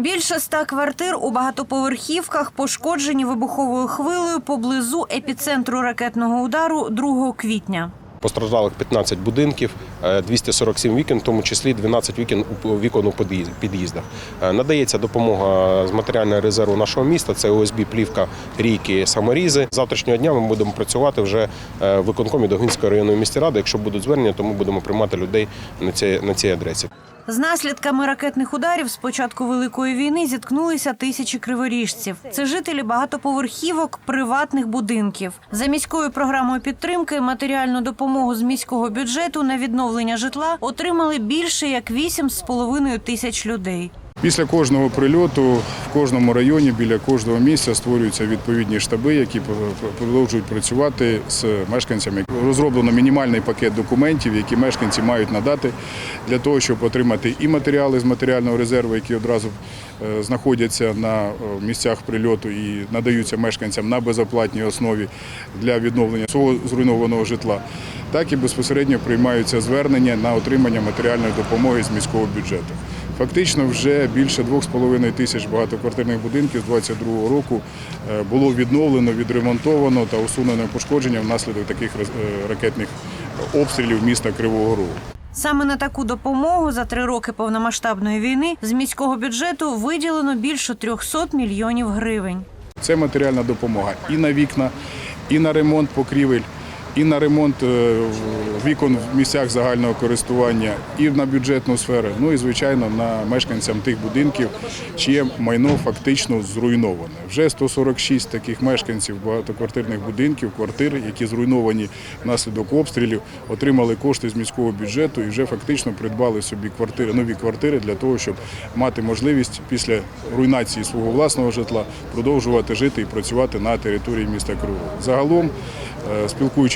Більше ста квартир у багатоповерхівках пошкоджені вибуховою хвилею поблизу епіцентру ракетного удару 2 квітня. Постраждалих 15 будинків, е, 247 вікон, в тому числі 12 вікон у вікон у під'їздах. Е, Надається допомога з матеріального резерву нашого міста. Це ОСБ, плівка, рійки, саморізи. Завтрашнього дня ми будемо працювати вже е, в виконкомі Догинської районної міської ради. Якщо будуть звернення, то ми будемо приймати людей на цій, на цій адресі. З наслідками ракетних ударів з початку великої війни зіткнулися тисячі криворіжців. Це жителі багатоповерхівок, приватних будинків. За міською програмою підтримки матеріальну допомогу з міського бюджету на відновлення житла отримали більше як 8,5 тисяч людей. Після кожного прильоту в кожному районі біля кожного місця створюються відповідні штаби, які продовжують працювати з мешканцями. Розроблено мінімальний пакет документів, які мешканці мають надати для того, щоб отримати і матеріали з матеріального резерву, які одразу е, знаходяться на е, місцях прильоту і надаються мешканцям на безоплатній основі для відновлення свого зруйнованого житла, так і безпосередньо приймаються звернення на отримання матеріальної допомоги з міського бюджету. Фактично, вже більше 2,5 тисяч багатоквартирних будинків з 2022 року е, було відновлено, відремонтовано та усунено пошкодження внаслідок таких е, ракетних обстрілів міста Кривого Рогу. Саме на таку допомогу за три роки повномасштабної війни з міського бюджету виділено більше 300 мільйонів гривень. Це матеріальна допомога і на вікна, і на ремонт покрівель, і на ремонт е, вікон в місцях загального користування, і на бюджетну сферу. Ну і звичайно на мешканцям тих будинків, чиє майно фактично зруйноване. Вже 146 таких мешканців багатоквартирних будинків, квартир, які зруйновані внаслідок обстрілів, отримали кошти з міського бюджету і вже фактично придбали собі квартири, нові квартири для того, щоб мати можливість після руйнації свого власного житла продовжувати жити і працювати на території міста Кривого. Загалом, е,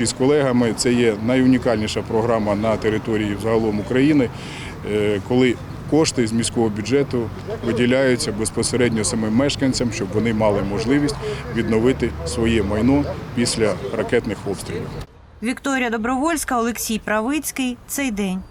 спілкуючись з колегами, це є найунікальніша програма на території загалом України, е, коли кошти з міського бюджету виділяються безпосередньо самим мешканцям, щоб вони мали можливість відновити своє майно після ракетних обстрілів. Вікторія Добровольська, Олексій Правицький. Цей день.